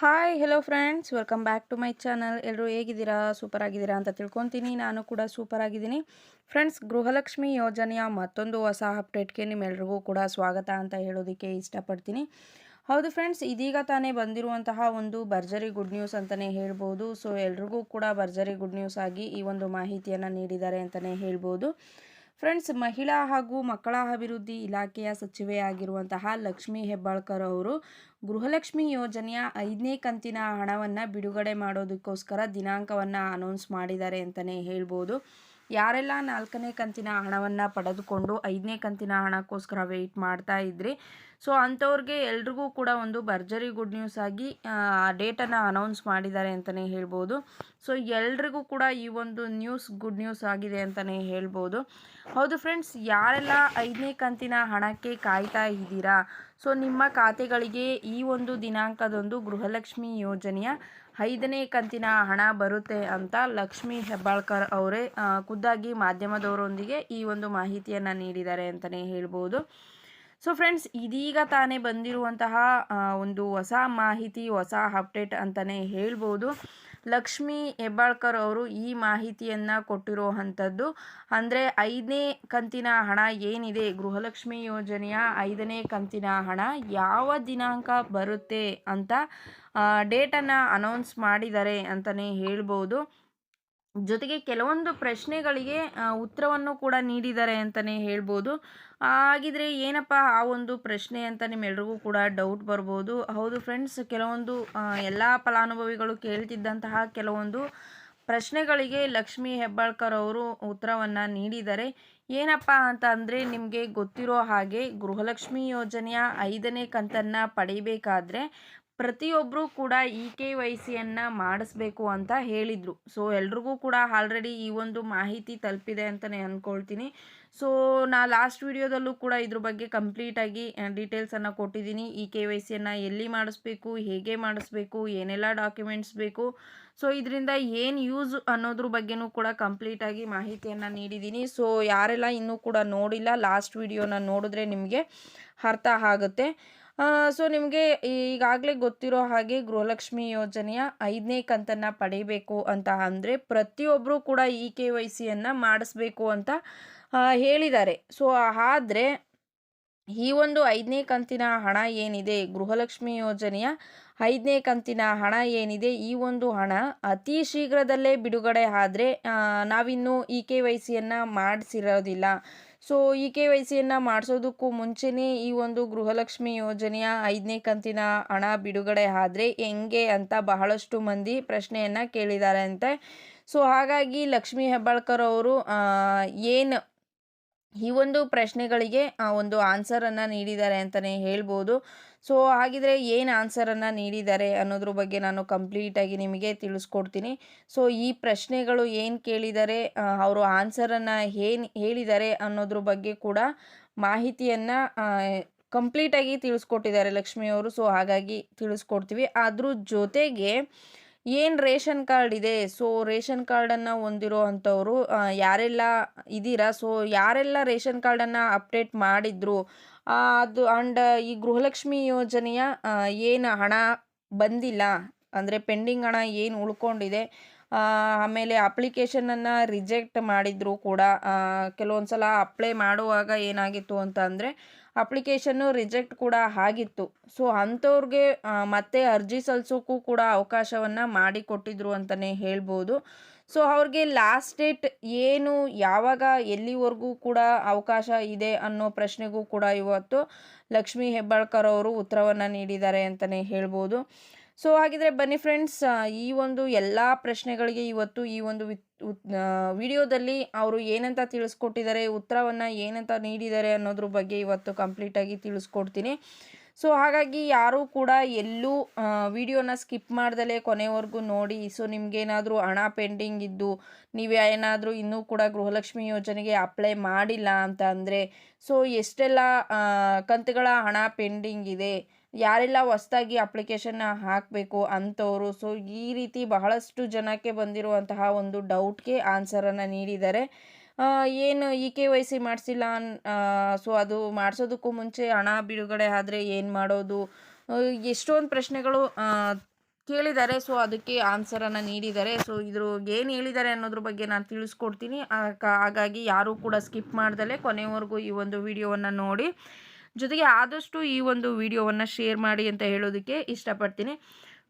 Hi hello friends welcome back to my channel ಎಲ್ಲರೂ ಹೇಗಿದ್ದೀರಾ? Super ಆಗಿದ್ದೀರಾ ಅಂತ ತಿಳ್ಕೊತೀನಿ. ನಾನು ಕೂಡ ಸೂಪರ್ ಆಗಿದ್ದೀನಿ ಫ್ರೆಂಡ್ಸ್ ಗೃಹಲಕ್ಷ್ಮಿ ಯೋಜನೆಯ ಮತ್ತೊಂದು ಹೊಸ ಅಪ್ಡೇಟ್ಗೆ ನಿಮ್ಮೆಲ್ರಿಗೂ ಕೂಡ ಸ್ವಾಗತ ಅಂತ ಹೇಳೋದಕ್ಕೆ ಇಷ್ಟಪಡ್ತೀನಿ. ಹೌದು ಫ್ರೆಂಡ್ಸ್ ಇದೀಗ ತಾನೇ ಬಂದಿರುವಂತಹ ಒಂದು ಭರ್ಜರಿ ಗುಡ್ ನ್ಯೂಸ್ ಅಂತಲೇ ಹೇಳ್ಬೋದು. ಸೊ ಎಲ್ರಿಗೂ ಕೂಡ ಭರ್ಜರಿ ಗುಡ್ ನ್ಯೂಸ್ ಆಗಿ ಈ ಒಂದು ಮಾಹಿತಿಯನ್ನು ನೀಡಿದ್ದಾರೆ ಅಂತಲೇ ಹೇಳ್ಬೋದು. ಫ್ರೆಂಡ್ಸ್, ಮಹಿಳಾ ಹಾಗೂ ಮಕ್ಕಳ ಅಭಿವೃದ್ಧಿ ಇಲಾಖೆಯ ಸಚಿವೆಯಾಗಿರುವಂತಹ ಲಕ್ಷ್ಮಿ ಹೆಬ್ಬಾಳ್ಕರ್ ಅವರು ಗೃಹಲಕ್ಷ್ಮಿ ಯೋಜನೆಯ ಐದನೇ ಕಂತಿನ ಹಣವನ್ನು ಬಿಡುಗಡೆ ಮಾಡೋದಕ್ಕೋಸ್ಕರ ದಿನಾಂಕವನ್ನು ಅನೌನ್ಸ್ ಮಾಡಿದ್ದಾರೆ ಅಂತಲೇ ಹೇಳ್ಬೋದು. ಯಾರೆಲ್ಲ ನಾಲ್ಕನೇ ಕಂತಿನ ಹಣವನ್ನು ಪಡೆದುಕೊಂಡು ಐದನೇ ಕಂತಿನ ಹಣಕ್ಕೋಸ್ಕರ ವೆಯ್ಟ್ ಮಾಡ್ತಾ ಇದ್ರಿ. ಸೊ ಅಂಥವ್ರಿಗೆ ಎಲ್ರಿಗೂ ಕೂಡ ಒಂದು ಭರ್ಜರಿ ಗುಡ್ ನ್ಯೂಸ್ ಆಗಿ ಡೇಟನ್ನು ಅನೌನ್ಸ್ ಮಾಡಿದ್ದಾರೆ ಅಂತಲೇ ಹೇಳ್ಬೋದು. ಸೊ ಎಲ್ರಿಗೂ ಕೂಡ ಈ ಒಂದು ನ್ಯೂಸ್ ಗುಡ್ ನ್ಯೂಸ್ ಆಗಿದೆ ಅಂತಲೇ ಹೇಳ್ಬೋದು. ಹೌದು ಫ್ರೆಂಡ್ಸ್ ಯಾರೆಲ್ಲ ಐದನೇ ಕಂತಿನ ಹಣಕ್ಕೆ ಕಾಯ್ತಾ ಇದ್ದೀರಾ? ಸೊ ನಿಮ್ಮ ಖಾತೆಗಳಿಗೆ ಈ ಒಂದು ದಿನಾಂಕದೊಂದು ಗೃಹಲಕ್ಷ್ಮಿ ಯೋಜನೆಯ ಐದನೇ ಕಂತಿನ ಹಣ ಬರುತ್ತೆ ಅಂತ ಲಕ್ಷ್ಮೀ ಹೆಬ್ಬಾಳ್ಕರ್ ಅವರೇ ಖುದ್ದಾಗಿ ಮಾಧ್ಯಮದವರೊಂದಿಗೆ ಈ ಒಂದು ಮಾಹಿತಿಯನ್ನು ನೀಡಿದ್ದಾರೆ ಅಂತಲೇ ಹೇಳ್ಬೋದು. ಸೊ ಫ್ರೆಂಡ್ಸ್ ಇದೀಗ ತಾನೇ ಬಂದಿರುವಂತಹ ಒಂದು ಹೊಸ ಮಾಹಿತಿ, ಹೊಸ ಅಪ್ಡೇಟ್ ಅಂತಲೇ ಹೇಳ್ಬೋದು. ಲಕ್ಷ್ಮಿ ಹೆಬ್ಬಾಳ್ಕರ್ ಅವರು ಈ ಮಾಹಿತಿಯನ್ನು ಕೊಟ್ಟಿರೋ ಅಂಥದ್ದು. ಅಂದರೆ ಐದನೇ ಕಂತಿನ ಹಣ ಏನಿದೆ? ಗೃಹಲಕ್ಷ್ಮಿ ಯೋಜನೆಯ ಐದನೇ ಕಂತಿನ ಹಣ ಯಾವ ದಿನಾಂಕ ಬರುತ್ತೆ ಅಂತ ಡೇಟನ್ನು ಅನೌನ್ಸ್ ಮಾಡಿದ್ದಾರೆ ಅಂತಲೇ ಹೇಳ್ಬೋದು. ಜೊತೆಗೆ ಕೆಲವೊಂದು ಪ್ರಶ್ನೆಗಳಿಗೆ ಉತ್ತರವನ್ನು ಕೂಡ ನೀಡಿದ್ದಾರೆ ಅಂತಲೇ ಹೇಳ್ಬೋದು. ಹಾಗಿದ್ರೆ ಏನಪ್ಪ ಆ ಒಂದು ಪ್ರಶ್ನೆ ಅಂತ ನಿಮ್ಮೆಲ್ರಿಗೂ ಕೂಡ ಡೌಟ್ ಬರ್ಬೋದು. ಹೌದು ಫ್ರೆಂಡ್ಸ್ ಕೆಲವೊಂದು ಎಲ್ಲ ಫಲಾನುಭವಿಗಳು ಕೇಳ್ತಿದ್ದಂತಹ ಕೆಲವೊಂದು ಪ್ರಶ್ನೆಗಳಿಗೆ ಲಕ್ಷ್ಮೀ ಹೆಬ್ಬಾಳ್ಕರ್ ಅವರು ಉತ್ತರವನ್ನು ನೀಡಿದ್ದಾರೆ. ಏನಪ್ಪ ಅಂತ ಅಂದರೆ ನಿಮಗೆ ಗೊತ್ತಿರೋ ಹಾಗೆ ಗೃಹಲಕ್ಷ್ಮಿ ಯೋಜನೆಯ ಐದನೇ ಕಂತನ್ನು ಪಡಿಬೇಕಾದ್ರೆ ಪ್ರತಿಯೊಬ್ಬರೂ ಕೂಡ ಇ ಕೆ ವೈ ಸಿಯನ್ನು ಮಾಡಿಸ್ಬೇಕು ಅಂತ ಹೇಳಿದರು. ಸೊ ಎಲ್ರಿಗೂ ಕೂಡ ಆಲ್ರೆಡಿ ಈ ಒಂದು ಮಾಹಿತಿ ತಲುಪಿದೆ ಅಂತಲೇ ಅಂದ್ಕೊಳ್ತೀನಿ ಸೊ ನಾ ಲಾಸ್ಟ್ ವಿಡಿಯೋದಲ್ಲೂ ಕೂಡ ಇದ್ರ ಬಗ್ಗೆ ಕಂಪ್ಲೀಟಾಗಿ ಡೀಟೇಲ್ಸನ್ನು ಕೊಟ್ಟಿದ್ದೀನಿ. ಇ ಕೆ ವೈ ಸಿಯನ್ನು ಎಲ್ಲಿ ಮಾಡಿಸ್ಬೇಕು, ಹೇಗೆ ಮಾಡಿಸ್ಬೇಕು, ಏನೆಲ್ಲ ಡಾಕ್ಯುಮೆಂಟ್ಸ್ ಬೇಕು. ಸೊ ಇದರಿಂದ ಏನು ಯೂಸ್ ಅನ್ನೋದ್ರ ಬಗ್ಗೆನೂ ಕೂಡ ಕಂಪ್ಲೀಟಾಗಿ ಮಾಹಿತಿಯನ್ನು ನೀಡಿದ್ದೀನಿ. ಸೊ ಯಾರೆಲ್ಲ ಇನ್ನೂ ಕೂಡ ನೋಡಿಲ್ಲ ಲಾಸ್ಟ್ ವಿಡಿಯೋನ ನೋಡಿದ್ರೆ ನಿಮಗೆ ಅರ್ಥ ಆಗುತ್ತೆ. ಸೊ ನಿಮಗೆ ಈಗಾಗಲೇ ಗೊತ್ತಿರೋ ಹಾಗೆ ಗೃಹಲಕ್ಷ್ಮಿ ಯೋಜನೆಯ ಐದನೇ ಕಂತನ್ನು ಪಡಿಬೇಕು ಅಂತ ಅಂದರೆ ಪ್ರತಿಯೊಬ್ಬರೂ ಕೂಡ ಇ ಕೆ ವೈ ಸಿಯನ್ನು ಮಾಡಿಸ್ಬೇಕು ಅಂತ ಹೇಳಿದ್ದಾರೆ. ಸೊ ಆದರೆ ಈ ಒಂದು ಐದನೇ ಕಂತಿನ ಹಣ ಏನಿದೆ, ಗೃಹಲಕ್ಷ್ಮಿ ಯೋಜನೆಯ ಐದನೇ ಕಂತಿನ ಹಣ ಏನಿದೆ, ಈ ಒಂದು ಹಣ ಅತಿ ಶೀಘ್ರದಲ್ಲೇ ಬಿಡುಗಡೆ ಆದರೆ ನಾವಿನ್ನೂ ಇ ಕೆ ವೈ ಸಿಯನ್ನು ಮಾಡಿಸಿರೋದಿಲ್ಲ. ಸೊ ಈ ಕೆ ವೈ ಸಿಯನ್ನು ಮಾಡಿಸೋದಕ್ಕೂ ಮುಂಚೆನೇ ಈ ಒಂದು ಗೃಹಲಕ್ಷ್ಮಿ ಯೋಜನೆಯ ಐದನೇ ಕಂತಿನ ಹಣ ಬಿಡುಗಡೆ ಆದರೆ ಹೆಂಗೆ ಅಂತ ಬಹಳಷ್ಟು ಮಂದಿ ಪ್ರಶ್ನೆಯನ್ನು ಕೇಳಿದ್ದಾರೆ ಅಂತೆ. ಸೊ ಹಾಗಾಗಿ ಲಕ್ಷ್ಮೀ ಹೆಬ್ಬಾಳ್ಕರ್ ಅವರು ಏನು ಈ ಒಂದು ಪ್ರಶ್ನೆಗಳಿಗೆ ಒಂದು ಆನ್ಸರನ್ನು ನೀಡಿದ್ದಾರೆ ಅಂತಲೇ ಹೇಳ್ಬೋದು. ಸೊ ಹಾಗಿದ್ರೆ ಏನು ಆನ್ಸರನ್ನು ನೀಡಿದ್ದಾರೆ ಅನ್ನೋದ್ರ ಬಗ್ಗೆ ನಾನು ಕಂಪ್ಲೀಟಾಗಿ ನಿಮಗೆ ತಿಳಿಸ್ಕೊಡ್ತೀನಿ. ಸೊ ಈ ಪ್ರಶ್ನೆಗಳು ಏನು ಕೇಳಿದ್ದಾರೆ ಅವರು ಆನ್ಸರನ್ನು ಏನು ಹೇಳಿದ್ದಾರೆ ಅನ್ನೋದ್ರ ಬಗ್ಗೆ ಕೂಡ ಮಾಹಿತಿಯನ್ನು ಕಂಪ್ಲೀಟಾಗಿ ತಿಳಿಸ್ಕೊಟ್ಟಿದ್ದಾರೆ ಲಕ್ಷ್ಮಿಯವರು ಸೊ ಹಾಗಾಗಿ ತಿಳಿಸ್ಕೊಡ್ತೀವಿ. ಅದ್ರ ಜೊತೆಗೆ ಏನು ರೇಷನ್ ಕಾರ್ಡ್ ಇದೆ? ಸೊ ರೇಷನ್ ಕಾರ್ಡನ್ನು ಹೊಂದಿರೋ ಅಂಥವರು ಯಾರೆಲ್ಲ ಇದ್ದೀರಾ ಸೊ ಯಾರೆಲ್ಲ ರೇಷನ್ ಕಾರ್ಡನ್ನು ಅಪ್ಡೇಟ್ ಮಾಡಿದ್ರು? ಅದು ಆ್ಯಂಡ್ ಈ ಗೃಹಲಕ್ಷ್ಮಿ ಯೋಜನೆಯ ಏನು ಹಣ ಬಂದಿಲ್ಲ, ಅಂದರೆ ಪೆಂಡಿಂಗ್ ಹಣ ಏನು ಉಳ್ಕೊಂಡಿದೆ ಆಮೇಲೆ ಅಪ್ಲಿಕೇಶನನ್ನು ರಿಜೆಕ್ಟ್ ಮಾಡಿದ್ರು ಕೂಡ ಕೆಲವೊಂದು ಸಲ ಅಪ್ಲೈ ಮಾಡುವಾಗ ಏನಾಗಿತ್ತು ಅಂತ ಅಂದರೆ ಅಪ್ಲಿಕೇಶನ್ನು ರಿಜೆಕ್ಟ್ ಕೂಡ ಆಗಿತ್ತು. ಸೊ, ಅಂಥವ್ರಿಗೆ ಮತ್ತೆ ಅರ್ಜಿ ಸಲ್ಲಿಸೋಕ್ಕೂ ಕೂಡ ಅವಕಾಶವನ್ನು ಮಾಡಿಕೊಟ್ಟಿದ್ರು ಅಂತಲೇ ಹೇಳ್ಬೋದು. ಸೊ ಅವ್ರಿಗೆ ಲಾಸ್ಟ್ ಡೇಟ್ ಏನು ಯಾವಾಗ, ಎಲ್ಲಿವರೆಗೂ ಕೂಡ ಅವಕಾಶ ಇದೆ ಅನ್ನೋ ಪ್ರಶ್ನೆಗೂ ಕೂಡ ಇವತ್ತು ಲಕ್ಷ್ಮೀ ಹೆಬ್ಬಾಳ್ಕರ್ ಅವರು ಉತ್ತರವನ್ನು ನೀಡಿದ್ದಾರೆ ಅಂತಲೇ ಹೇಳ್ಬೋದು. ಸೊ ಹಾಗಿದ್ರೆ ಬನ್ನಿ ಫ್ರೆಂಡ್ಸ್ ಈ ಒಂದು ಎಲ್ಲ ಪ್ರಶ್ನೆಗಳಿಗೆ ಇವತ್ತು ಈ ಒಂದು ವಿಡಿಯೋದಲ್ಲಿ ಅವರು ಏನಂತ ತಿಳಿಸ್ಕೊಟ್ಟಿದ್ದಾರೆ, ಉತ್ತರವನ್ನು ಏನಂತ ನೀಡಿದ್ದಾರೆ ಅನ್ನೋದ್ರ ಬಗ್ಗೆ ಇವತ್ತು ಕಂಪ್ಲೀಟಾಗಿ ತಿಳಿಸ್ಕೊಡ್ತೀನಿ. ಸೊ ಹಾಗಾಗಿ ಯಾರೂ ಕೂಡ ಎಲ್ಲೂ ವಿಡಿಯೋನ ಸ್ಕಿಪ್ ಮಾಡ್ದಲೇ ಕೊನೆವರೆಗೂ ನೋಡಿ. ಸೊ ನಿಮಗೇನಾದರೂ ಹಣ ಪೆಂಡಿಂಗ್ ಇದ್ದು, ನೀವು ಏನಾದರೂ ಇನ್ನೂ ಕೂಡ ಗೃಹಲಕ್ಷ್ಮಿ ಯೋಜನೆಗೆ ಅಪ್ಲೈ ಮಾಡಿಲ್ಲ ಅಂತ ಅಂದರೆ, ಸೊ ಎಷ್ಟೆಲ್ಲ ಕಂತುಗಳ ಹಣ ಪೆಂಡಿಂಗ್ ಇದೆ, ಯಾರೆಲ್ಲ ಹೊಸ್ದಾಗಿ ಅಪ್ಲಿಕೇಶನ್ನ ಹಾಕಬೇಕು ಅಂಥವರು ಸೊ ಈ ರೀತಿ ಬಹಳಷ್ಟು ಜನಕ್ಕೆ ಬಂದಿರುವಂತಹ ಒಂದು ಡೌಟ್ಗೆ ಆನ್ಸರನ್ನು ನೀಡಿದ್ದಾರೆ ಏನು ಇ ಕೆ ವೈ ಸಿ ಮಾಡಿಸಿಲ್ಲ ಸೊ ಅದು ಮಾಡಿಸೋದಕ್ಕೂ ಮುಂಚೆ ಹಣ ಬಿಡುಗಡೆ ಆದರೆ ಏನು ಮಾಡೋದು? ಎಷ್ಟೊಂದು ಪ್ರಶ್ನೆಗಳು ಕೇಳಿದ್ದಾರೆ. ಸೊ ಅದಕ್ಕೆ ಆನ್ಸರನ್ನು ನೀಡಿದ್ದಾರೆ. ಸೊ ಇದ್ರ ಏನು ಹೇಳಿದ್ದಾರೆ ಅನ್ನೋದ್ರ ಬಗ್ಗೆ ನಾನು ತಿಳಿಸ್ಕೊಡ್ತೀನಿ. ಹಾಗಾಗಿ ಯಾರೂ ಕೂಡ ಸ್ಕಿಪ್ ಮಾಡ್ದಲೆ ಕೊನೆವರೆಗೂ ಈ ಒಂದು ವಿಡಿಯೋವನ್ನು ನೋಡಿ. ಜೊತೆಗೆ ಆದಷ್ಟು ಈ ಒಂದು ವಿಡಿಯೋವನ್ನು ಶೇರ್ ಮಾಡಿ ಅಂತ ಹೇಳೋದಕ್ಕೆ ಇಷ್ಟಪಡ್ತೀನಿ.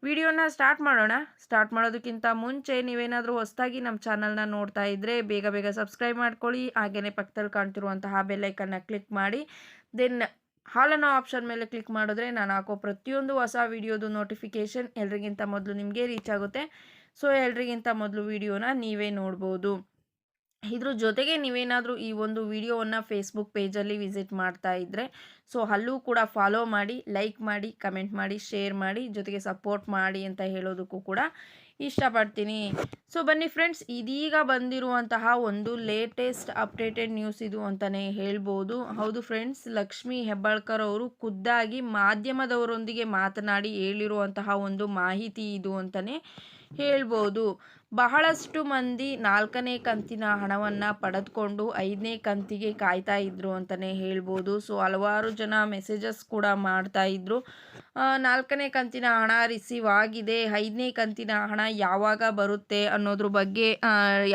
ವಿಡಿಯೋನ ಸ್ಟಾರ್ಟ್ ಮಾಡೋಣ. ಸ್ಟಾರ್ಟ್ ಮಾಡೋದಕ್ಕಿಂತ ಮುಂಚೆ ನೀವೇನಾದರೂ ಹೊಸದಾಗಿ ನಮ್ಮ ಚಾನಲ್ನ ನೋಡ್ತಾ ಇದ್ದರೆ ಬೇಗ ಬೇಗ ಸಬ್ಸ್ಕ್ರೈಬ್ ಮಾಡ್ಕೊಳ್ಳಿ. ಹಾಗೆಯೇ ಪಕ್ಕದಲ್ಲಿ ಕಾಣ್ತಿರುವಂತಹ ಬೆಲ್ಲೈಕನ್ನ ಕ್ಲಿಕ್ ಮಾಡಿ. ದೆನ್ ಹಾಲನ್ನು ಆಪ್ಷನ್ ಮೇಲೆ ಕ್ಲಿಕ್ ಮಾಡಿದ್ರೆ ನಾನು ಹಾಕೋ ಪ್ರತಿಯೊಂದು ಹೊಸ ವಿಡಿಯೋದು ನೋಟಿಫಿಕೇಷನ್ ಎಲ್ರಿಗಿಂತ ಮೊದಲು ನಿಮಗೆ ರೀಚ್ ಆಗುತ್ತೆ. ಸೊ ಎಲ್ರಿಗಿಂತ ಮೊದಲು ವಿಡಿಯೋನ ನೀವೇ ನೋಡ್ಬೋದು. ಇದ್ರ ಜೊತೆಗೆ ನೀವೇನಾದರೂ ಈ ಒಂದು ವಿಡಿಯೋವನ್ನು ಫೇಸ್ಬುಕ್ ಪೇಜಲ್ಲಿ ವಿಸಿಟ್ ಮಾಡ್ತಾ ಇದ್ದರೆ ಸೊ ಅಲ್ಲೂ ಕೂಡ ಫಾಲೋ ಮಾಡಿ ಲೈಕ್ ಮಾಡಿ ಕಮೆಂಟ್ ಮಾಡಿ ಶೇರ್ ಮಾಡಿ, ಜೊತೆಗೆ ಸಪೋರ್ಟ್ ಮಾಡಿ ಅಂತ ಹೇಳೋದಕ್ಕೂ ಕೂಡ ಇಷ್ಟಪಡ್ತೀನಿ. ಸೊ ಬನ್ನಿ ಫ್ರೆಂಡ್ಸ್ ಇದೀಗ ಬಂದಿರುವಂತಹ ಒಂದು ಲೇಟೆಸ್ಟ್ ಅಪ್ಡೇಟೆಡ್ ನ್ಯೂಸ್ ಇದು ಅಂತಲೇ ಹೇಳ್ಬೋದು. ಹೌದು ಫ್ರೆಂಡ್ಸ್ ಲಕ್ಷ್ಮಿ ಹೆಬ್ಬಾಳ್ಕರ್ ಅವರು ಖುದ್ದಾಗಿ ಮಾಧ್ಯಮದವರೊಂದಿಗೆ ಮಾತನಾಡಿ ಹೇಳಿರುವಂತಹ ಒಂದು ಮಾಹಿತಿ ಇದು ಅಂತಲೇ ಹೇಳ್ಬೋದು. ಬಹಳಷ್ಟು ಮಂದಿ ನಾಲ್ಕನೇ ಕಂತಿನ ಹಣವನ್ನು ಪಡೆದುಕೊಂಡು ಐದನೇ ಕಂತಿಗೆ ಕಾಯ್ತಾ ಇದ್ರು ಅಂತಲೇ ಹೇಳ್ಬೋದು. ಸೊ ಹಲವಾರು ಜನ ಮೆಸೇಜಸ್ ಕೂಡ ಮಾಡ್ತಾ ಇದ್ರು. ನಾಲ್ಕನೇ ಕಂತಿನ ಹಣ ರಿಸೀವ್ ಆಗಿದೆ. ಐದನೇ ಕಂತಿನ ಹಣ ಯಾವಾಗ ಬರುತ್ತೆ ಅನ್ನೋದ್ರ ಬಗ್ಗೆ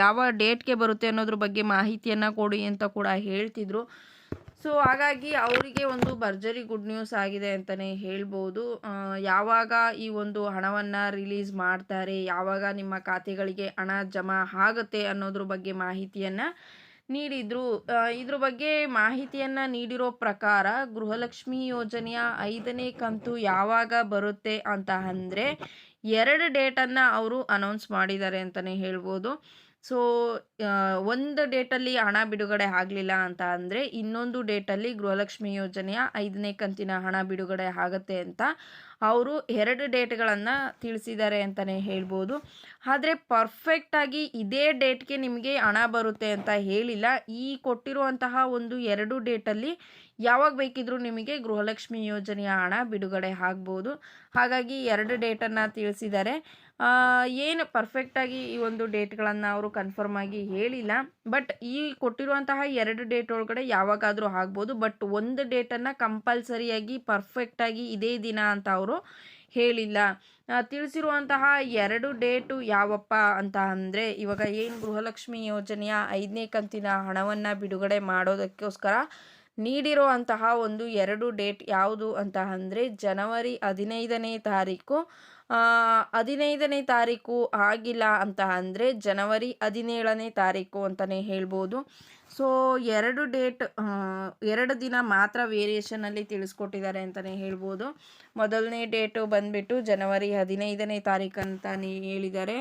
ಯಾವ ಡೇಟ್ಗೆ ಬರುತ್ತೆ ಅನ್ನೋದ್ರ ಬಗ್ಗೆ ಮಾಹಿತಿಯನ್ನು ಕೊಡಿ ಅಂತ ಕೂಡ ಹೇಳ್ತಿದ್ರು. ಸೊ ಹಾಗಾಗಿ ಅವರಿಗೆ ಒಂದು ಭರ್ಜರಿ ಗುಡ್ ನ್ಯೂಸ್ ಆಗಿದೆ ಅಂತಲೇ ಹೇಳ್ಬೋದು. ಯಾವಾಗ ಈ ಒಂದು ಹಣವನ್ನು ರಿಲೀಸ್ ಮಾಡ್ತಾರೆ, ಯಾವಾಗ ನಿಮ್ಮ ಖಾತೆಗಳಿಗೆ ಹಣ ಜಮಾ ಆಗುತ್ತೆ ಅನ್ನೋದ್ರ ಬಗ್ಗೆ ಮಾಹಿತಿಯನ್ನು ನೀಡಿದರು. ಇದ್ರ ಬಗ್ಗೆ ಮಾಹಿತಿಯನ್ನು ನೀಡಿರೋ ಪ್ರಕಾರ ಗೃಹಲಕ್ಷ್ಮಿ ಯೋಜನೆಯ ಐದನೇ ಕಂತು ಯಾವಾಗ ಬರುತ್ತೆ ಅಂತ ಅಂದರೆ ಎರಡು ಡೇಟನ್ನು ಅವರು ಅನೌನ್ಸ್ ಮಾಡಿದ್ದಾರೆ ಅಂತಲೇ ಹೇಳ್ಬೋದು. ಸೊ ಒಂದು ಡೇಟಲ್ಲಿ ಹಣ ಬಿಡುಗಡೆ ಆಗಲಿಲ್ಲ ಅಂತ ಅಂದರೆ ಇನ್ನೊಂದು ಡೇಟಲ್ಲಿ ಗೃಹಲಕ್ಷ್ಮಿ ಯೋಜನೆಯ ಐದನೇ ಕಂತಿನ ಹಣ ಬಿಡುಗಡೆ ಆಗುತ್ತೆ ಅಂತ ಅವರು ಎರಡು ಡೇಟ್ಗಳನ್ನು ತಿಳಿಸಿದ್ದಾರೆ ಅಂತಲೇ ಹೇಳ್ಬೋದು. ಆದರೆ ಪರ್ಫೆಕ್ಟಾಗಿ ಇದೇ ಡೇಟ್ಗೆ ನಿಮಗೆ ಹಣ ಬರುತ್ತೆ ಅಂತ ಹೇಳಿಲ್ಲ. ಈ ಕೊಟ್ಟಿರುವಂತಹ ಒಂದು ಎರಡು ಡೇಟಲ್ಲಿ ಯಾವಾಗ ಬೇಕಿದ್ರೂ ನಿಮಗೆ ಗೃಹಲಕ್ಷ್ಮಿ ಯೋಜನೆಯ ಹಣ ಬಿಡುಗಡೆ ಆಗ್ಬೋದು. ಹಾಗಾಗಿ ಎರಡು ಡೇಟನ್ನು ತಿಳಿಸಿದ್ದಾರೆ. ಏನು ಪರ್ಫೆಕ್ಟಾಗಿ ಈ ಒಂದು ಡೇಟ್ಗಳನ್ನು ಅವರು ಕನ್ಫರ್ಮ್ ಆಗಿ ಹೇಳಿಲ್ಲ. ಬಟ್ ಈ ಕೊಟ್ಟಿರುವಂತಹ ಎರಡು ಡೇಟ್ ಒಳಗಡೆ ಯಾವಾಗಾದರೂ ಆಗ್ಬೋದು. ಬಟ್ ಒಂದು ಡೇಟನ್ನು ಕಂಪಲ್ಸರಿಯಾಗಿ ಪರ್ಫೆಕ್ಟಾಗಿ ಇದೇ ದಿನ ಅಂತ ಅವರು ಹೇಳಿಲ್ಲ. ತಿಳಿಸಿರುವಂತಹ ಎರಡು ಡೇಟು ಯಾವಪ್ಪ ಅಂತ ಅಂದರೆ, ಇವಾಗ ಏನು ಗೃಹಲಕ್ಷ್ಮಿ ಯೋಜನೆಯ ಐದನೇ ಕಂತಿನ ಹಣವನ್ನು ಬಿಡುಗಡೆ ಮಾಡೋದಕ್ಕೋಸ್ಕರ ನೀಡಿರುವಂತಹ ಒಂದು ಎರಡು ಡೇಟ್ ಯಾವುದು ಅಂತ ಅಂದರೆ ಜನವರಿ ಹದಿನೈದನೇ ತಾರೀಕು. ಹದಿನೈದನೇ ತಾರೀಕು ಆಗಿಲ್ಲ ಅಂತ ಅಂದರೆ ಜನವರಿ ಹದಿನೇಳನೇ ತಾರೀಕು ಅಂತಲೇ ಹೇಳ್ಬೋದು. ಸೊ ಎರಡು ಡೇಟ್ ಎರಡು ದಿನ ಮಾತ್ರ ವೇರಿಯೇಷನಲ್ಲಿ ತಿಳಿಸ್ಕೊಟ್ಟಿದ್ದಾರೆ ಅಂತಲೇ ಹೇಳ್ಬೋದು. ಮೊದಲನೇ ಡೇಟು ಬಂದುಬಿಟ್ಟು ಜನವರಿ ಹದಿನೈದನೇ ತಾರೀಕು ಅಂತ ಹೇಳಿದ್ದಾರೆ.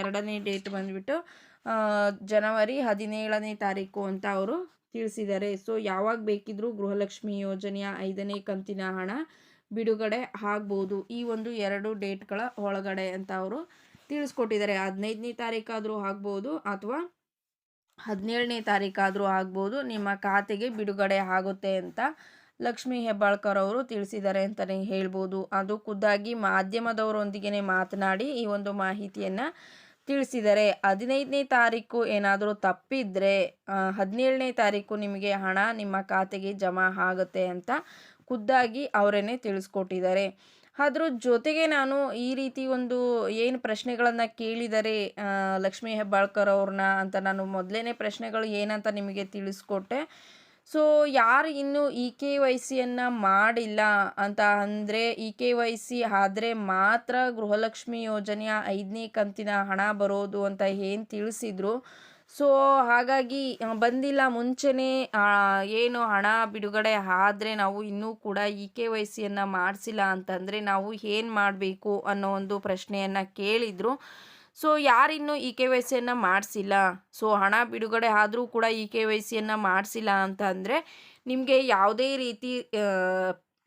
ಎರಡನೇ ಡೇಟ್ ಬಂದುಬಿಟ್ಟು ಜನವರಿ ಹದಿನೇಳನೇ ತಾರೀಕು ಅಂತ ಅವರು ತಿಳಿಸಿದ್ದಾರೆ. ಸೊ, ಯಾವಾಗ ಬೇಕಿದ್ರೂ ಗೃಹಲಕ್ಷ್ಮಿ ಯೋಜನೆಯ ಐದನೇ ಕಂತಿನ ಹಣ ಬಿಡುಗಡೆ ಆಗ್ಬೋದು. ಈ ಒಂದು ಎರಡು ಡೇಟ್ಗಳ ಒಳಗಡೆ ಅಂತ ಅವರು ತಿಳಿಸ್ಕೊಟ್ಟಿದ್ದಾರೆ. ಹದಿನೈದನೇ ತಾರೀಕಾದರೂ ಆಗ್ಬೋದು ಅಥವಾ ಹದಿನೇಳನೇ ತಾರೀಕಾದರೂ ಆಗ್ಬೋದು ನಿಮ್ಮ ಖಾತೆಗೆ ಬಿಡುಗಡೆ ಆಗುತ್ತೆ ಅಂತ ಲಕ್ಷ್ಮೀ ಹೆಬ್ಬಾಳ್ಕರ್ ಅವರು ತಿಳಿಸಿದ್ದಾರೆ ಅಂತಲೇ ಹೇಳ್ಬೋದು. ಅದು ಖುದ್ದಾಗಿ ಮಾಧ್ಯಮದವರೊಂದಿಗೆ ಮಾತನಾಡಿ ಈ ಒಂದು ಮಾಹಿತಿಯನ್ನು ತಿಳಿಸಿದ್ದಾರೆ ಹದಿನೈದನೇ ತಾರೀಕು ಏನಾದರೂ ತಪ್ಪಿದ್ರೆ ಹದಿನೇಳನೇ ತಾರೀಕು ನಿಮಗೆ ಹಣ ನಿಮ್ಮ ಖಾತೆಗೆ ಜಮಾ ಆಗುತ್ತೆ ಅಂತ ಖುದ್ದಾಗಿ ಅವರೇನೆ ತಿಳಿಸ್ಕೊಟ್ಟಿದ್ದಾರೆ. ಅದ್ರ ಜೊತೆಗೆ ನಾನು ಈ ರೀತಿ ಒಂದು ಏನು ಪ್ರಶ್ನೆಗಳನ್ನು ಕೇಳಿದರೆ ಲಕ್ಷ್ಮೀ ಹೆಬ್ಬಾಳ್ಕರ್ ಅವ್ರನ್ನ ಅಂತ ನಾನು ಮೊದಲೇ ಪ್ರಶ್ನೆಗಳು ಏನಂತ ನಿಮಗೆ ತಿಳಿಸ್ಕೊಟ್ಟೆ. ಸೊ, ಯಾರು ಇನ್ನೂ ಇ ಕೆ ವೈ ಸಿಯನ್ನು ಮಾಡಿಲ್ಲ ಅಂತ ಅಂದರೆ ಇ ಕೆ ವೈ ಸಿ ಆದರೆ ಮಾತ್ರ ಗೃಹಲಕ್ಷ್ಮಿ ಯೋಜನೆಯ ಐದನೇ ಕಂತಿನ ಹಣ ಬರೋದು ಅಂತ ಏನು ತಿಳಿಸಿದರು. ಸೊ, ಹಾಗಾಗಿ ಬಂದಿಲ್ಲ ಮುಂಚೆನೇ ಏನು ಹಣ ಬಿಡುಗಡೆ ಆದರೆ ನಾವು ಇನ್ನೂ ಕೂಡ ಇ ಕೆ ವೈ ಸಿಯನ್ನು ಮಾಡಿಸಿಲ್ಲ ಅಂತಂದರೆ ನಾವು ಏನು ಮಾಡಬೇಕು ಅನ್ನೋ ಒಂದು ಪ್ರಶ್ನೆಯನ್ನು ಕೇಳಿದರು. ಸೊ ಯಾರಿನ್ನೂ ಇ ಕೆ ವೈ ಸಿಯನ್ನು ಮಾಡಿಸಿಲ್ಲ. ಸೊ ಹಣ ಬಿಡುಗಡೆ ಆದರೂ ಕೂಡ ಇ ಕೆ ವೈ ಸಿಯನ್ನು ಮಾಡಿಸಿಲ್ಲ ಅಂತ ಅಂದರೆ ನಿಮಗೆ ಯಾವುದೇ ರೀತಿ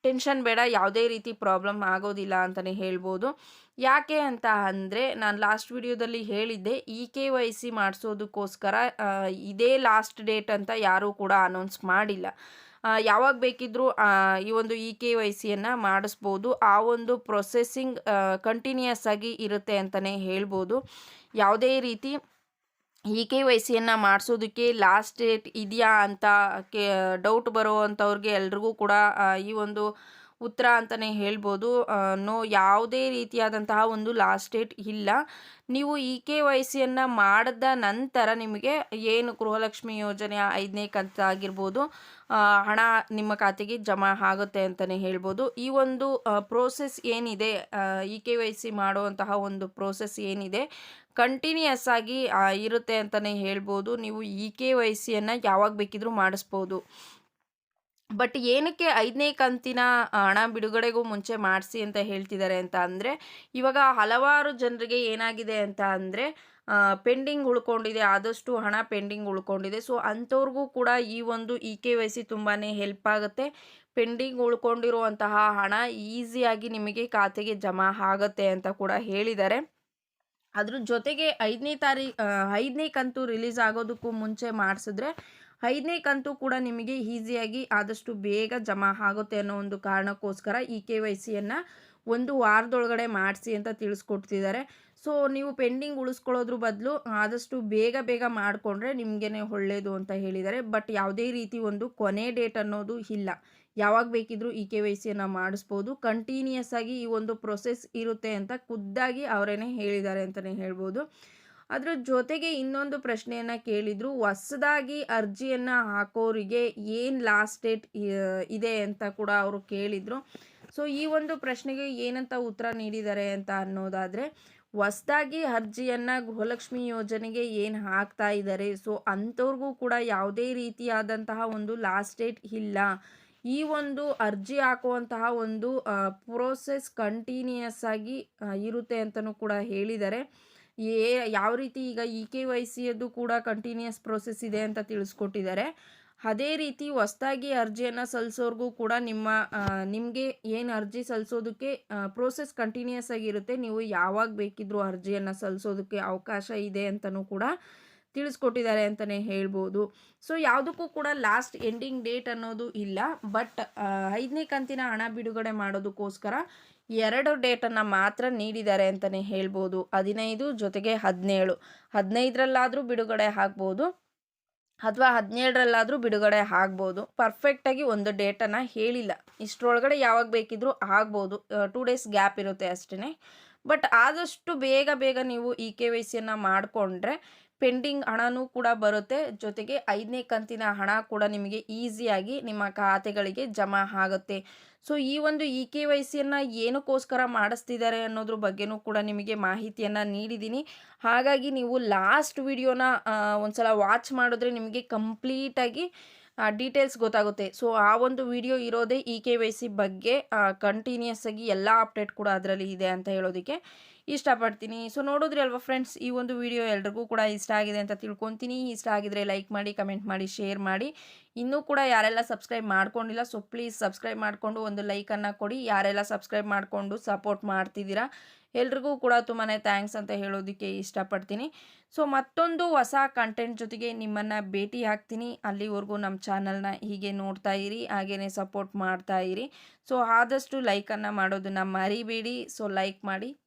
ಟೆನ್ಷನ್ ಬೇಡ, ಯಾವುದೇ ರೀತಿ ಪ್ರಾಬ್ಲಮ್ ಆಗೋದಿಲ್ಲ ಅಂತಲೇ ಹೇಳ್ಬೋದು. ಯಾಕೆ ಅಂತ ಅಂದರೆ ನಾನು ಲಾಸ್ಟ್ ವಿಡಿಯೋದಲ್ಲಿ ಹೇಳಿದ್ದೆ ಇ ಕೆ ವೈ ಸಿ ಮಾಡಿಸೋದಕ್ಕೋಸ್ಕರ ಇದೇ ಲಾಸ್ಟ್ ಡೇಟ್ ಅಂತ ಯಾರೂ ಕೂಡ ಅನೌನ್ಸ್ ಮಾಡಿಲ್ಲ. ಯಾವಾಗ ಬೇಕಿದ್ದರೂ ಈ ಒಂದು ಇ ಕೆ ವೈ ಸಿಯನ್ನು ಮಾಡಿಸ್ಬೋದು. ಆ ಒಂದು ಪ್ರೊಸೆಸ್ಸಿಂಗ್ ಕಂಟಿನ್ಯೂಯಸ್ ಆಗಿ ಇರುತ್ತೆ ಅಂತಲೇ ಹೇಳ್ಬೋದು. ಯಾವುದೇ ರೀತಿ ಇ ಕೆ ವೈ ಸಿಯನ್ನು ಮಾಡಿಸೋದಕ್ಕೆ ಲಾಸ್ಟ್ ಡೇಟ್ ಇದೆಯಾ ಅಂತ ಕೆ, ಡೌಟ್ ಬರೋ ಅಂಥವ್ರಿಗೆ ಎಲ್ರಿಗೂ ಕೂಡ ಈ ಒಂದು ಉತ್ತರ ಅಂತಲೇ ಹೇಳ್ಬೋದು. ನೋ, ಯಾವುದೇ ರೀತಿಯಾದಂತಹ ಒಂದು ಲಾಸ್ಟ್ ಡೇಟ್ ಇಲ್ಲ. ನೀವು ಇ ಕೆ ವೈ ಸಿಯನ್ನು ಮಾಡಿದ ನಂತರ ನಿಮಗೆ ಏನು ಗೃಹಲಕ್ಷ್ಮಿ ಯೋಜನೆಯ ಐದನೇ ಕಂತಾಗಿರ್ಬೋದು ಹಣ ನಿಮ್ಮ ಖಾತೆಗೆ ಜಮಾ ಆಗುತ್ತೆ ಅಂತಲೇ ಹೇಳ್ಬೋದು. ಈ ಒಂದು ಪ್ರೋಸೆಸ್ ಏನಿದೆ ಇ ಕೆ ವೈ ಸಿ ಮಾಡುವಂತಹ ಒಂದು ಪ್ರೋಸೆಸ್ ಏನಿದೆ ಕಂಟಿನ್ಯೂಸ್ ಆಗಿ ಇರುತ್ತೆ ಅಂತಲೇ ಹೇಳ್ಬೋದು. ನೀವು ಇ ಕೆ ವೈ ಸಿಯನ್ನು ಯಾವಾಗ ಬೇಕಿದ್ರೂ ಮಾಡಿಸ್ಬೋದು. ಬಟ್ ಏನಕ್ಕೆ ಐದನೇ ಕಂತಿನ ಹಣ ಬಿಡುಗಡೆಗೂ ಮುಂಚೆ ಮಾಡಿಸಿ ಅಂತ ಹೇಳ್ತಿದ್ದಾರೆ ಅಂತ ಅಂದರೆ, ಇವಾಗ ಹಲವಾರು ಜನರಿಗೆ ಏನಾಗಿದೆ ಅಂತ ಅಂದರೆ ಪೆಂಡಿಂಗ್ ಉಳ್ಕೊಂಡಿದೆ, ಆದಷ್ಟು ಹಣ ಪೆಂಡಿಂಗ್ ಉಳ್ಕೊಂಡಿದೆ. ಸೊ, ಅಂಥವ್ರಿಗೂ ಕೂಡ ಈ ಒಂದು ಇ ಕೆ ವೈ ಸಿ ತುಂಬಾ ಹೆಲ್ಪ್ ಆಗುತ್ತೆ. ಪೆಂಡಿಂಗ್ ಉಳ್ಕೊಂಡಿರುವಂತಹ ಹಣ ಈಸಿಯಾಗಿ ನಿಮಗೆ ಖಾತೆಗೆ ಜಮಾ ಆಗುತ್ತೆ ಅಂತ ಕೂಡ ಹೇಳಿದ್ದಾರೆ. ಅದ್ರ ಜೊತೆಗೆ ಐದನೇ ತಾರೀಕು ಐದನೇ ಕಂತು ರಿಲೀಸ್ ಆಗೋದಕ್ಕೂ ಮುಂಚೆ ಮಾಡಿಸಿದ್ರೆ ಐದನೇ ಕಂತು ಕೂಡ ನಿಮಗೆ ಈಸಿಯಾಗಿ ಆದಷ್ಟು ಬೇಗ ಜಮಾ ಆಗುತ್ತೆ ಅನ್ನೋ ಒಂದು ಕಾರಣಕ್ಕೋಸ್ಕರ ಈ ಕೆ ವೈ ಸಿಯನ್ನು ಒಂದು ವಾರದೊಳಗಡೆ ಮಾಡಿಸಿ ಅಂತ ತಿಳಿಸ್ಕೊಡ್ತಿದ್ದಾರೆ. ಸೊ, ನೀವು ಪೆಂಡಿಂಗ್ ಉಳಿಸ್ಕೊಳ್ಳೋದ್ರ ಬದಲು ಆದಷ್ಟು ಬೇಗ ಬೇಗ ಮಾಡಿಕೊಂಡ್ರೆ ನಿಮಗೇ ಒಳ್ಳೆಯದು ಅಂತ ಹೇಳಿದ್ದಾರೆ. ಬಟ್ ಯಾವುದೇ ರೀತಿ ಒಂದು ಕೊನೆ ಡೇಟ್ ಅನ್ನೋದು ಇಲ್ಲ. ಯಾವಾಗ ಬೇಕಿದ್ರೂ ಈ ಕೆ ವೈ ಸಿಯನ್ನು ಮಾಡಿಸ್ಬೋದು. ಕಂಟಿನ್ಯೂಯಸ್ ಆಗಿ ಈ ಒಂದು ಪ್ರೊಸೆಸ್ ಇರುತ್ತೆ ಅಂತ ಖುದ್ದಾಗಿ ಅವರೇನೆ ಹೇಳಿದ್ದಾರೆ ಅಂತಲೇ ಹೇಳ್ಬೋದು. ಅದ್ರ ಜೊತೆಗೆ ಇನ್ನೊಂದು ಪ್ರಶ್ನೆಯನ್ನು ಕೇಳಿದರು, ಹೊಸದಾಗಿ ಅರ್ಜಿಯನ್ನು ಹಾಕೋರಿಗೆ ಏನು ಲಾಸ್ಟ್ ಡೇಟ್ ಇದೆ ಅಂತ ಕೂಡ ಅವರು ಕೇಳಿದರು. ಸೊ ಈ ಒಂದು ಪ್ರಶ್ನೆಗೆ ಏನಂತ ಉತ್ತರ ನೀಡಿದ್ದಾರೆ ಅಂತ ಅನ್ನೋದಾದರೆ, ಹೊಸದಾಗಿ ಅರ್ಜಿಯನ್ನು ಗೃಹಲಕ್ಷ್ಮಿ ಯೋಜನೆಗೆ ಏನು ಹಾಕ್ತಾ ಇದ್ದಾರೆ ಸೊ ಅಂಥವ್ರಿಗೂ ಕೂಡ ಯಾವುದೇ ರೀತಿಯಾದಂತಹ ಒಂದು ಲಾಸ್ಟ್ ಡೇಟ್ ಇಲ್ಲ. ಈ ಒಂದು ಅರ್ಜಿ ಹಾಕುವಂತಹ ಒಂದು ಪ್ರೋಸೆಸ್ ಕಂಟಿನ್ಯೂಯಸ್ ಆಗಿ ಇರುತ್ತೆ ಅಂತಲೂ ಕೂಡ ಹೇಳಿದ್ದಾರೆ. ಏ, ಯಾವ ರೀತಿ ಈಗ ಇ ಕೆ ವೈ ಸಿಯದ್ದು ಕೂಡ ಕಂಟಿನ್ಯೂಸ್ ಪ್ರೋಸೆಸ್ ಇದೆ ಅಂತ ತಿಳಿಸ್ಕೊಟ್ಟಿದ್ದಾರೆ. ಅದೇ ರೀತಿ ಹೊಸ್ದಾಗಿ ಅರ್ಜಿಯನ್ನು ಸಲ್ಲಿಸೋರ್ಗೂ ಕೂಡ ನಿಮ್ಮ ನಿಮಗೆ ಏನು ಅರ್ಜಿ ಸಲ್ಲಿಸೋದಕ್ಕೆ ಪ್ರೋಸೆಸ್ ಕಂಟಿನ್ಯೂಯಸ್ ಆಗಿರುತ್ತೆ, ನೀವು ಯಾವಾಗ ಬೇಕಿದ್ರೂ ಅರ್ಜಿಯನ್ನು ಸಲ್ಲಿಸೋದಕ್ಕೆ ಅವಕಾಶ ಇದೆ ಅಂತಲೂ ಕೂಡ ತಿಳಿಸ್ಕೊಟ್ಟಿದ್ದಾರೆ ಅಂತಲೇ ಹೇಳ್ಬೋದು. ಸೊ ಯಾವುದಕ್ಕೂ ಕೂಡ ಲಾಸ್ಟ್ ಎಂಡಿಂಗ್ ಡೇಟ್ ಅನ್ನೋದು ಇಲ್ಲ ಬಟ್ ಐದನೇ ಕಂತಿನ ಹಣ ಬಿಡುಗಡೆ ಮಾಡೋದಕ್ಕೋಸ್ಕರ ಎರಡು ಡೇಟನ್ನು ಮಾತ್ರ ನೀಡಿದ್ದಾರೆ ಅಂತಲೇ ಹೇಳ್ಬೋದು. ಹದಿನೈದು ಜೊತೆಗೆ ಹದಿನೇಳು. ಹದಿನೈದರಲ್ಲಾದರೂ ಬಿಡುಗಡೆ ಆಗ್ಬೋದು ಅಥವಾ ಹದಿನೇಳರಲ್ಲಾದರೂ ಬಿಡುಗಡೆ ಆಗ್ಬೋದು. ಪರ್ಫೆಕ್ಟಾಗಿ ಒಂದು ಡೇಟನ್ನು ಹೇಳಿಲ್ಲ. ಇಷ್ಟರೊಳಗಡೆ ಯಾವಾಗ ಬೇಕಿದ್ರೂ ಆಗ್ಬೋದು. ಟೂ ಡೇಸ್ ಗ್ಯಾಪ್ ಇರುತ್ತೆ ಅಷ್ಟೇ ಬಟ್ ಆದಷ್ಟು ಬೇಗ ಬೇಗ ನೀವು ಇ ಕೆ ವೈ ಸಿಯನ್ನು ಮಾಡಿಕೊಂಡ್ರೆ ಪೆಂಡಿಂಗ್ ಹಣನೂ ಕೂಡ ಬರುತ್ತೆ. ಜೊತೆಗೆ ಐದನೇ ಕಂತಿನ ಹಣ ಕೂಡ ನಿಮಗೆ ಈಸಿಯಾಗಿ ನಿಮ್ಮ ಖಾತೆಗಳಿಗೆ ಜಮಾ ಆಗುತ್ತೆ. ಸೊ, ಈ ಒಂದು ಇ ಕೆ ವೈ ಸಿಯನ್ನು ಏನಕ್ಕೋಸ್ಕರ ಮಾಡಿಸ್ತಿದ್ದಾರೆ ಅನ್ನೋದ್ರ ಬಗ್ಗೆನೂ ಕೂಡ ನಿಮಗೆ ಮಾಹಿತಿಯನ್ನು ನೀಡಿದ್ದೀನಿ. ಹಾಗಾಗಿ ನೀವು ಲಾಸ್ಟ್ ವಿಡಿಯೋನ ಒಂದ್ಸಲ ವಾಚ್ ಮಾಡಿದ್ರೆ ನಿಮಗೆ ಕಂಪ್ಲೀಟಾಗಿ ಡೀಟೇಲ್ಸ್ ಗೊತ್ತಾಗುತ್ತೆ. ಸೊ, ಆ ಒಂದು ವಿಡಿಯೋ ಇರೋದೇ ಇ ಕೆ ವೈ ಸಿ ಬಗ್ಗೆ ಕಂಟಿನ್ಯೂಸ್ ಆಗಿ ಎಲ್ಲ ಅಪ್ಡೇಟ್ ಕೂಡ ಅದರಲ್ಲಿ ಇದೆ ಅಂತ ಹೇಳೋದಕ್ಕೆ. ಇಷ್ಟಪಡ್ತೀನಿ. ಸೊ ನೋಡಿದ್ರಿ ಅಲ್ವಾ ಫ್ರೆಂಡ್ಸ್ ಈ ಒಂದು ವಿಡಿಯೋ ಎಲ್ರಿಗೂ ಕೂಡ ಇಷ್ಟ ಆಗಿದೆ ಅಂತ ತಿಳ್ಕೊತೀನಿ. ಇಷ್ಟ ಆಗಿದ್ರೆ ಲೈಕ್ ಮಾಡಿ ಕಮೆಂಟ್ ಮಾಡಿ ಶೇರ್ ಮಾಡಿ. ಇನ್ನೂ ಕೂಡ ಯಾರೆಲ್ಲ ಸಬ್ಸ್ಕ್ರೈಬ್ ಮಾಡ್ಕೊಂಡಿಲ್ಲ ಸೊ ಪ್ಲೀಸ್ ಸಬ್ಸ್ಕ್ರೈಬ್ ಮಾಡಿಕೊಂಡು ಒಂದು ಲೈಕನ್ನು ಕೊಡಿ. ಯಾರೆಲ್ಲ ಸಬ್ಸ್ಕ್ರೈಬ್ ಮಾಡಿಕೊಂಡು ಸಪೋರ್ಟ್ ಮಾಡ್ತಿದ್ದೀರಾ, ಎಲ್ರಿಗೂ ಕೂಡ ತುಂಬಾ ಥ್ಯಾಂಕ್ಸ್ ಅಂತ ಹೇಳೋದಕ್ಕೆ ಇಷ್ಟಪಡ್ತೀನಿ. ಸೊ ಮತ್ತೊಂದು ಹೊಸ ಕಂಟೆಂಟ್ ಜೊತೆಗೆ ನಿಮ್ಮನ್ನು ಭೇಟಿ ಹಾಕ್ತೀನಿ ಅಲ್ಲಿವರೆಗೂ ನಮ್ಮ ಚಾನಲ್ನ ಹೀಗೆ ನೋಡ್ತಾ ಇರಿ ಹಾಗೆಯೇ ಸಪೋರ್ಟ್ ಮಾಡ್ತಾ ಇರಿ. ಸೊ ಆದಷ್ಟು ಲೈಕನ್ನು ಮಾಡೋದನ್ನು ಮರಿಬೇಡಿ. ಸೊ ಲೈಕ್ ಮಾಡಿ